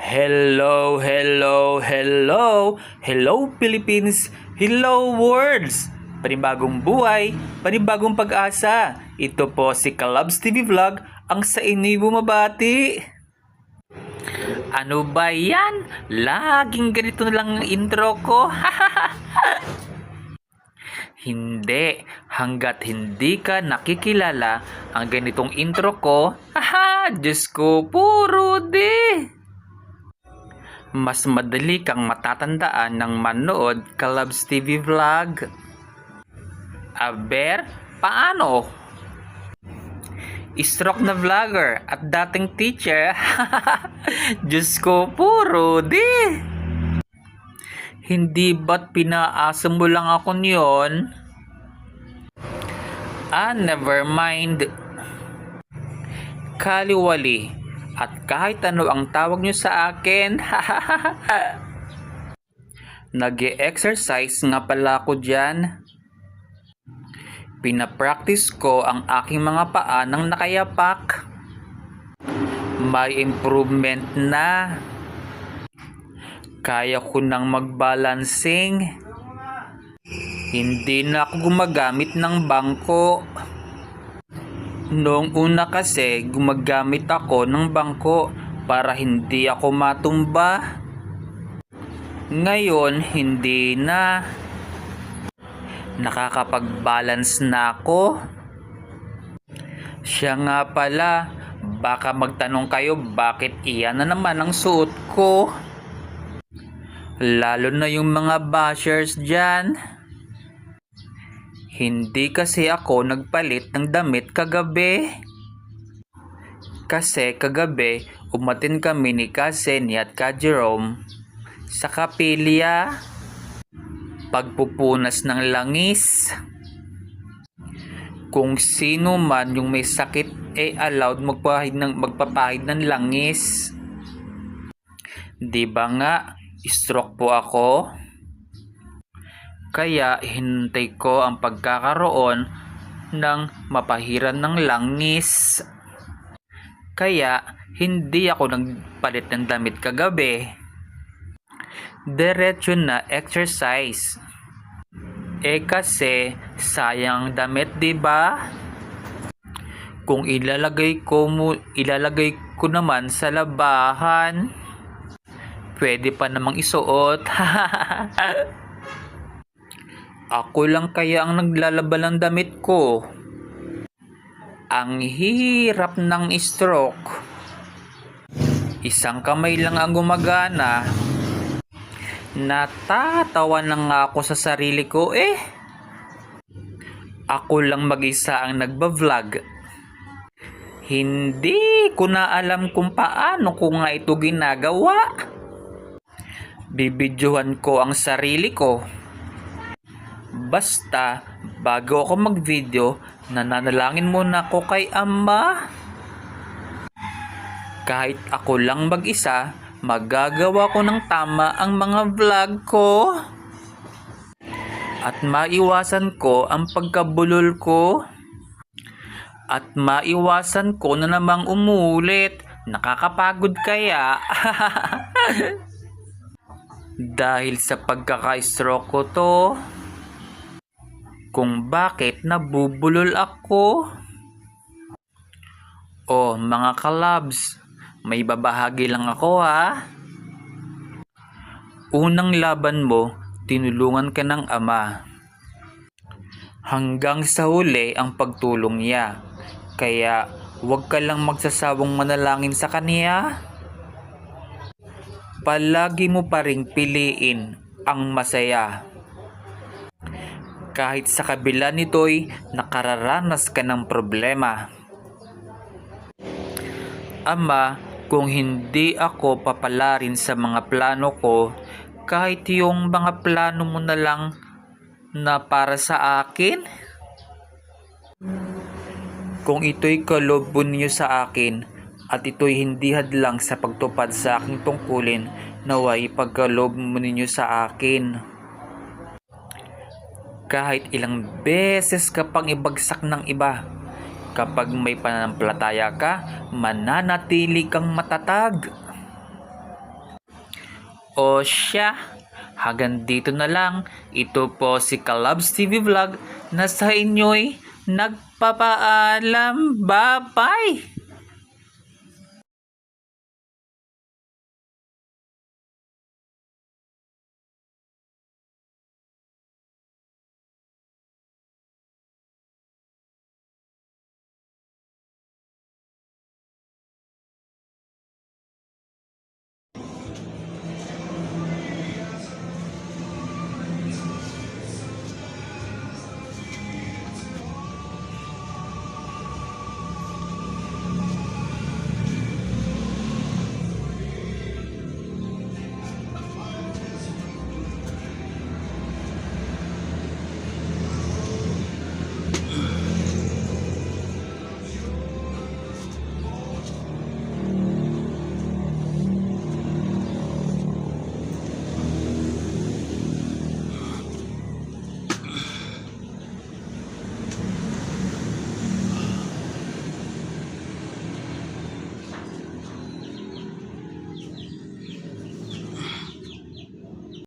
Hello, hello, hello, hello Philippines, hello words! Panibagong buhay, panibagong pag-asa. Ito po si Kalabs TV Vlog, ang sa inyo'y bumabati. Ano ba yan? Laging ganito na lang ang intro ko. hindi. Hanggat hindi ka nakikilala ang ganitong intro ko, haha, Diyos ko, puro di. Mas madali kang matatandaan ng manood Kalabs TV Vlog. Aber, paano? Stroke na vlogger at dating teacher. Diyos ko, puro di. Hindi ba't pinaasa mo lang ako niyon? Ah, never mind. Kaliwali. At kahit ano ang tawag nyo sa akin, nag exercise nga pala ako dyan. Pinapractice ko ang aking mga paa ng nakayapak. May improvement na. Kaya ko nang magbalancing. Hindi na ako gumagamit ng bangko. Noong una kasi gumagamit ako ng bangko para hindi ako matumba. Ngayon hindi na. Nakakapag-balance na ako. Siya nga pala, baka magtanong kayo bakit iyan na naman ang suot ko. Lalo na yung mga bashers dyan. Hindi kasi ako nagpalit ng damit kagabi. Kasi kagabi, umatin kami ni Kaseni at ka Jerome sa kapilya. Pagpupunas ng langis. Kung sino man yung may sakit eh allowed magpahid ng, magpapahid ng langis. Di ba nga, stroke po ako? Kaya hintay ko ang pagkakaroon ng mapahiran ng langis. Kaya hindi ako nagpalit ng damit kagabi. Diretso na exercise. Eh kasi sayang ang damit, 'di ba? Kung ilalagay ko mo ilalagay ko naman sa labahan, pwede pa namang isuot. Ako lang kaya ang naglalaba ng damit ko. Ang hirap ng stroke. Isang kamay lang ang gumagana. Natatawa na nga ako sa sarili ko eh. Ako lang mag-isa ang nagba-vlog. Hindi ko na alam kung paano ko nga ito ginagawa. Bibidyohan ko ang sarili ko. Basta, bago ako mag-video, nananalangin muna ako kay Ama. Kahit ako lang mag-isa, magagawa ko ng tama ang mga vlog ko. At maiwasan ko ang pagkabulol ko. At maiwasan ko na namang umulit. Nakakapagod kaya. Dahil sa pagkaka-stroke ko to. Kung bakit nabubulol ako. Oh, mga kalabs, may babahagi lang ako ha. Unang laban mo, tinulungan ka ng ama. Hanggang sa huli ang pagtulong niya. Kaya huwag ka lang magsasawang manalangin sa kaniya. Palagi mo pa ring piliin ang masaya. Kahit sa kabila nito'y nakararanas ka ng problema. Ama, kung hindi ako papalarin sa mga plano ko, kahit yung mga plano mo na lang na para sa akin, kung ito'y kaloob niyo sa akin at ito'y hindi hadlang sa pagtupad sa aking tungkulin, naway pagkaloob mo ninyo sa akin. Kahit ilang beses ka pang ibagsak ng iba, kapag may pananampalataya ka, mananatili kang matatag. O siya, hanggang dito na lang. Ito po si Kalabs TV Vlog na sa inyo'y nagpapaalam. Bye-bye!